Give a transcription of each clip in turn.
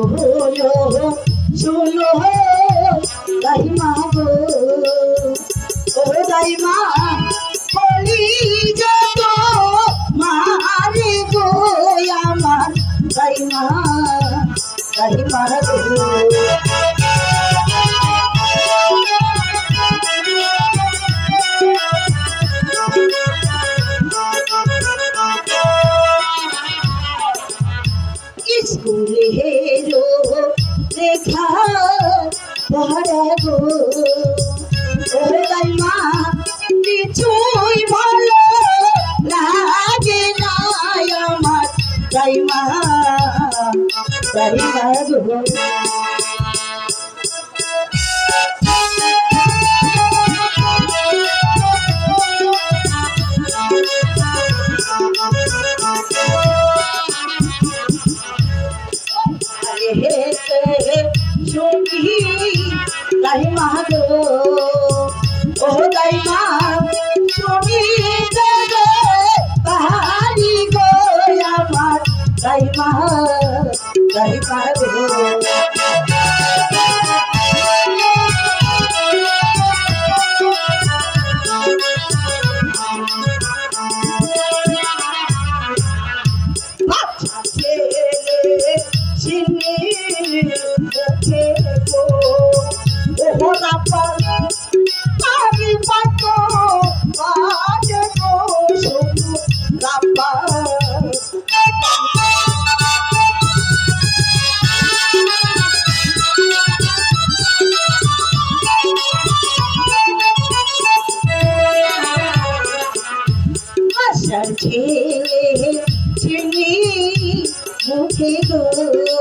হলো শুনো তাই মা গো। ও তাই মা বলি যত মারে গো আমার তাই মা তাই মা গো। মরে গো মুখে গো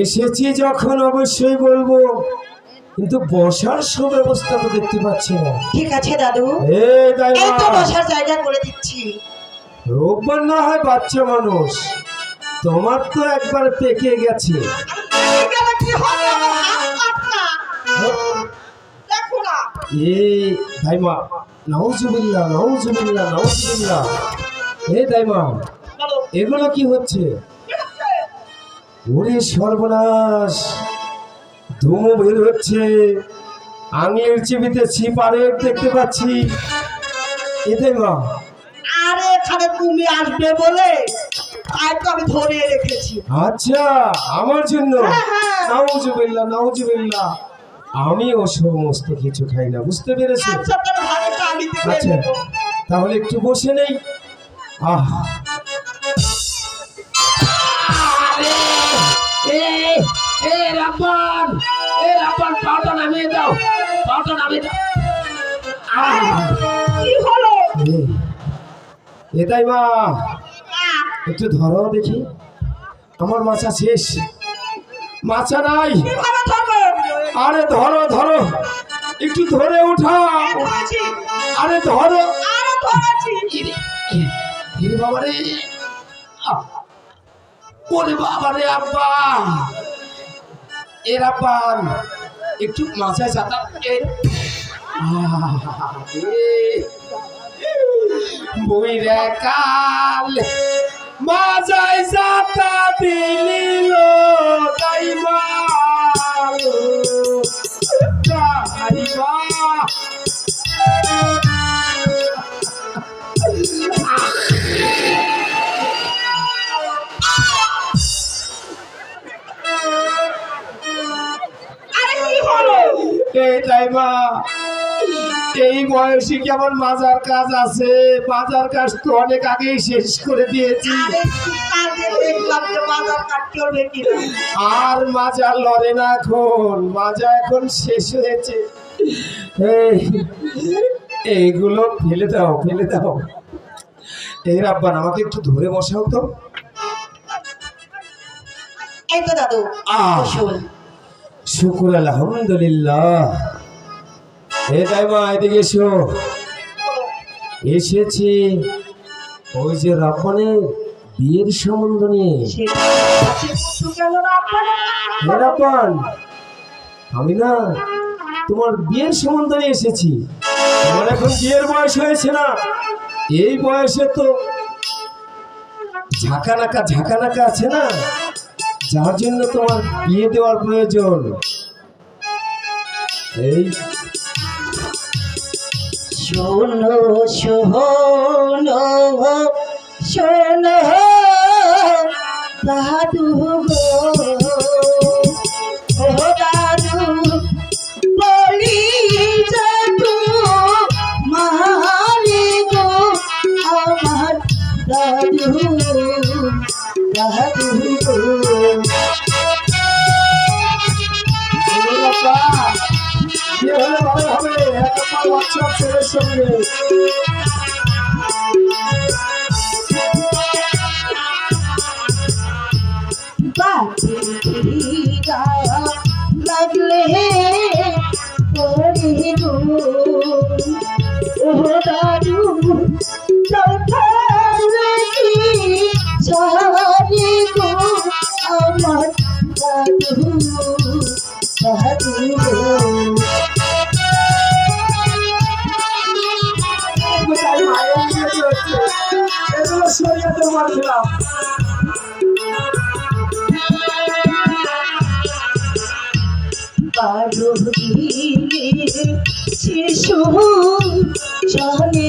এসেছি যখন অবশ্যই বলব কিন্তু বসার সুব্যবস্থা তো দেখতে পাচ্ছি না। ঠিক আছে দাদু। বসার জায়গা করে দিচ্ছি। রোববার না হয় বাচ্চা মানুষ তোমার তো একবার পেকে গেছে। এগুলো কি হচ্ছে? ওরে সর্বনাশ। ধুমো বের হচ্ছে। আঙের চিবিতে ছিপারের দেখতে পাচ্ছি। এতে মা। আরে এখানে তুমি আসবে বলে তাই আমি ধরিয়ে রেখেছি। আচ্ছা আমার জন্য। হ্যাঁ, হ্যাঁ। নাউজুবিল্লাহ নাউজুবিল্লাহ। আমি ও সমস্ত কিছু খাই না বুঝতে পেরেছি? আচ্ছা আচ্ছা। তাহলে একটু বসে নেই। আহ এ রাব্বান এ রাব্বান পাউটা নামিয়ে দাও পাউটা নামিয়ে দাও। কি হলো? এটাই মা একটু ধরো দেখি। আমার মাছা শেষ। মাছা নাই। আরে ধরো ধরো। একটু ধরে ধরেছি। আরে ধরো। বাবা রে! ওরে রে আব্বা। এ রাব্বান একটু মাথায় চাতা এ বই রে কাল মাজাই চাতা দিলিল তাই মাল মা এই বয়সে কি আমার মাজার কাজ আছে? মাজার কাজ তো অনেক আগেই শেষ করে দিয়েছি। আরে মাজার লড়ে না এখন মাজা এখন শেষ হয়েছে। এইগুলো ফেলে দাও ফেলে দাও। এই রাব্বান আমাকে একটু ধরে বসাও তো। এই তো দাদু শুকুর আলহামদুলিল্লাহ। এসো। এসেছি ওই যে রাব্বানের বিয়ের সম্বন্ধ নিয়ে। হে আমি না তোমার বিয়ের সম্বন্ধ নিয়ে এসেছি। তোমার এখন বিয়ের বয়স হয়েছে না। এই বয়সে তো ঝাঁকা নাকা ঝাঁকানাকা ঝাঁকানাকা আছে না? যার জন্য তোমার বিয়ে দেওয়ার প্রয়োজন। এই শোনো শোনো শোনো দাদু গো। সঙ্গে লাগলে শিশু চলে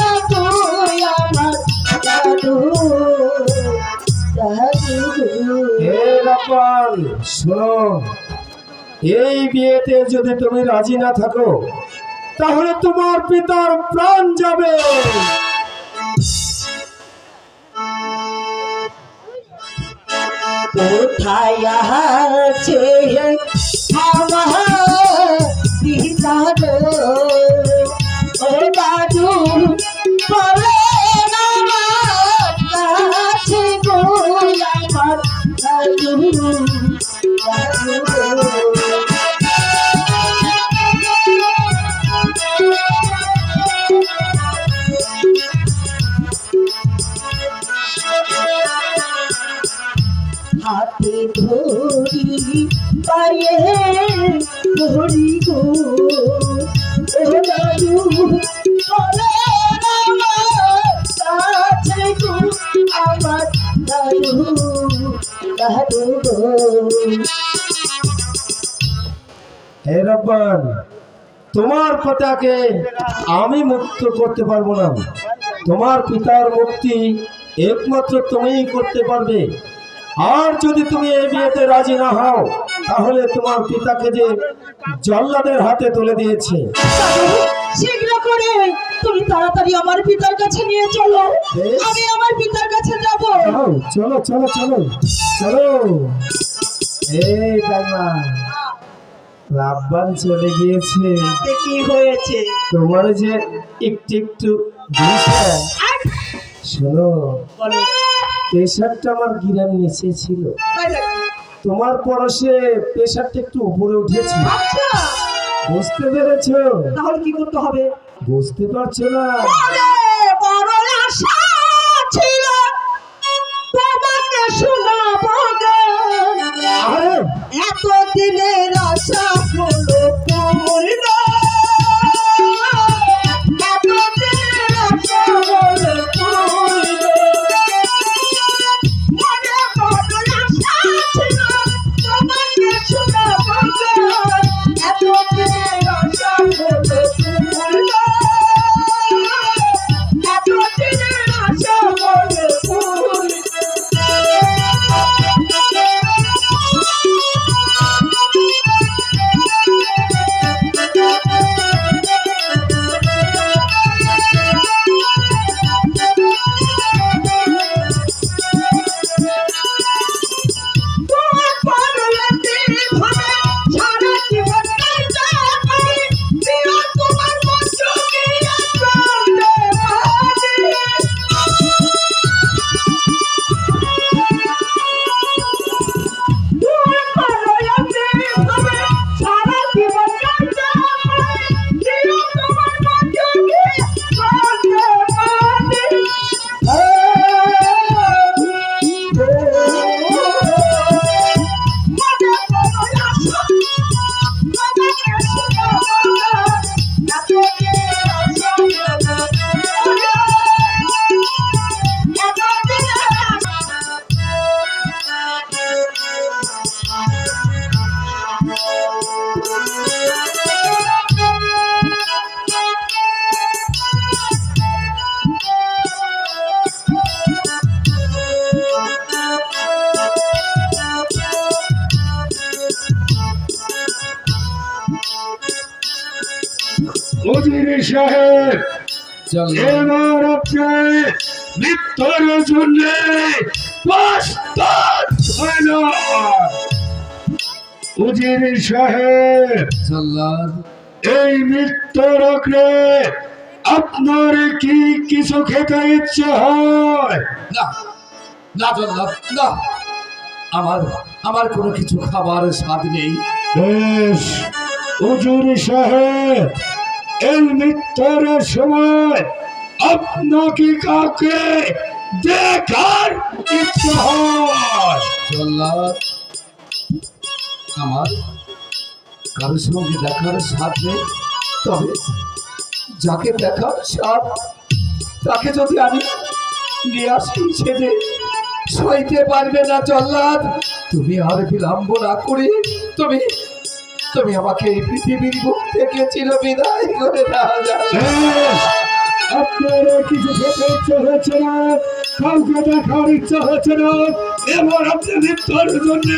এই বিয়েতে যদি তুমি রাজি না থাকো, তাহলে তোমার পিতার প্রাণ যাবে। কোথায় আছে আমার হে রাব্বান তোমার পিতাকে আমি মুক্ত করতে পারব না। তোমার পিতার মুক্তি একমাত্র তুমিই করতে পারবে। আর যদি তুমি এই বিয়েতে রাজি না হও তাহলে তোমার পিতাকে যে জল্লাদের হাতে তুলে দিয়েছে। শীঘ্র করে তুমি তাড়াতাড়ি আমার পিতার কাছে নিয়ে চলো। আমি আমার পিতার কাছে যাব। চলো চলো চলো চলো। এই চলে গিয়েছে। কি হয়েছে? তোমার যে একটু একটু শোনো বলো। প্রেশারটা আমার গিরার নিচে ছিল? তোমার পরশে প্রেশারটা একটু উপরে উঠেছে। আচ্ছা। বুঝতে পেরেছ? তাহলে কি করতে হবে? বুঝতে পারছ না? উজির সাহেব চল। এবার আপনি মৃত্যুর জন্য প্রস্তুত হইল। উজির সাহেব এই মৃত্যুর অগ্রে আপনার কি কিছু খেতে ইচ্ছে হয়? না না চল্লার না। আমার আমার কোনো কিছু খাবার স্বাদ নেই। বেশ হুজুর সাহেব এই মৃত্যুর সময় আপনাকে কাউকে দেখার ইচ্ছা আমার কারোর সঙ্গে দেখার নেই। তবে যাকে দেখার স্বাদ, তাকে যদি আমি নিয়ে আসি সেজে সইতে পারবে না জল্লাদ। তুমি আর বিলম্ব না করে তুমি তুমি আমাকে এই পৃথিবীর বুক থেকে চির বিদায় করে দাও। আপনার কিছু খেতে ইচ্ছে হচ্ছে না কাউকে দেখার ইচ্ছা হচ্ছে না এবার আপনি মৃত্যুর জন্য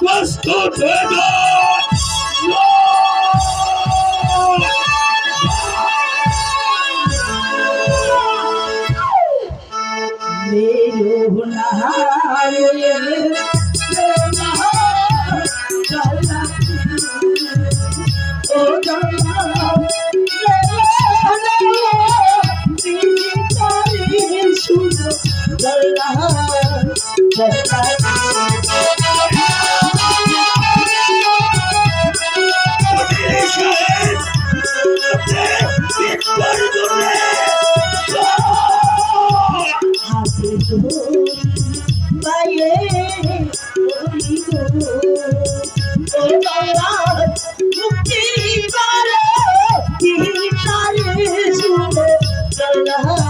প্রস্তুত হয়ে যান হাতে ধরি পায়ে ধরি গো ও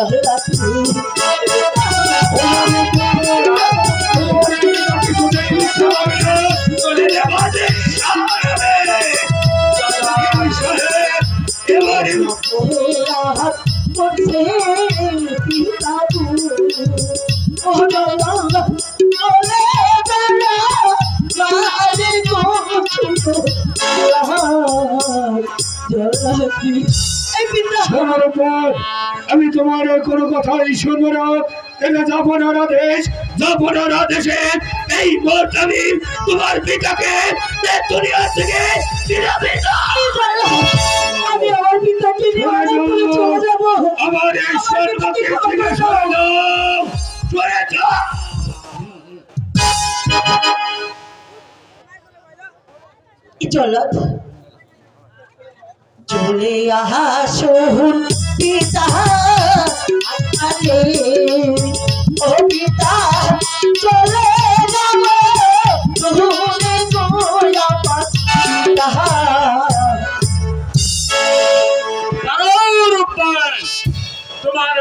চলা শোনার কোনো কথাই শুনব না। এটা জাপানার আদেশ জাপানের আদেশে এই মুহূর্তে আমি তোমার পিতাকে দুনিয়া থেকে আমি আমার পিতাকে নিয়ে চলে যাব। আমার এই সর্বকে থেকে সরে যাও। সরে যাও। জলত চলে। আহা সোহন পিতা।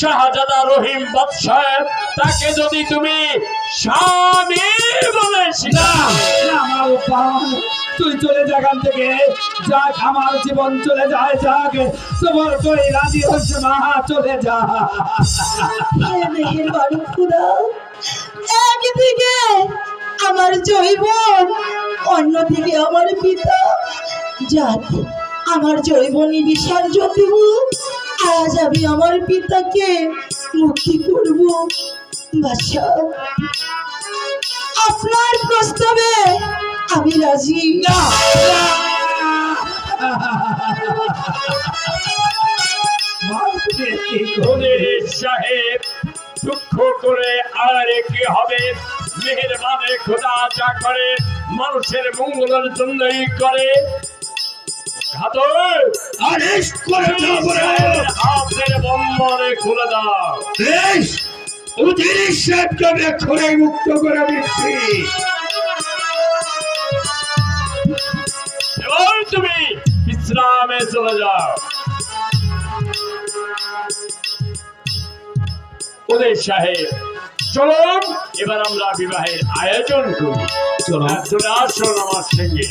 শাহজাদা রহিম বাদশাহ তাকে যদি তুমি স্বামী বলে তুই চলে যাগান থেকে। যাক আমার জীবন চলে যায় যাক। তোমার তুই রাজি হচ্ছে না চলে যা। মেঘের বাড়ি খুদা। একদিকে আমার জৈবন অন্যদিকে আমার পিতা। যাক আমার জৈবনী বিসর্জন দেব আজ আমি আমার পিতাকে মুক্তি করব। বাচ্চা আপনার প্রস্তাবে আমি রাজি। না সাহেব? দুঃখ করে আর কি হবে? মেহেরবানে খোদা যা করে, মানুষের মঙ্গলের জন্যই করে। ঘাতক! আদেশ করে দাও হাতের বন্ধনে খুলে দাও। বেশ উজির সাহেবকে আমি মুক্ত করে দিচ্ছি। এবার তুমি বিশ্রামে চলে যাও। উদয় সাহেব চলুন এবার আমরা বিবাহের আয়োজন করি। চলে। আসুন আমার সঙ্গে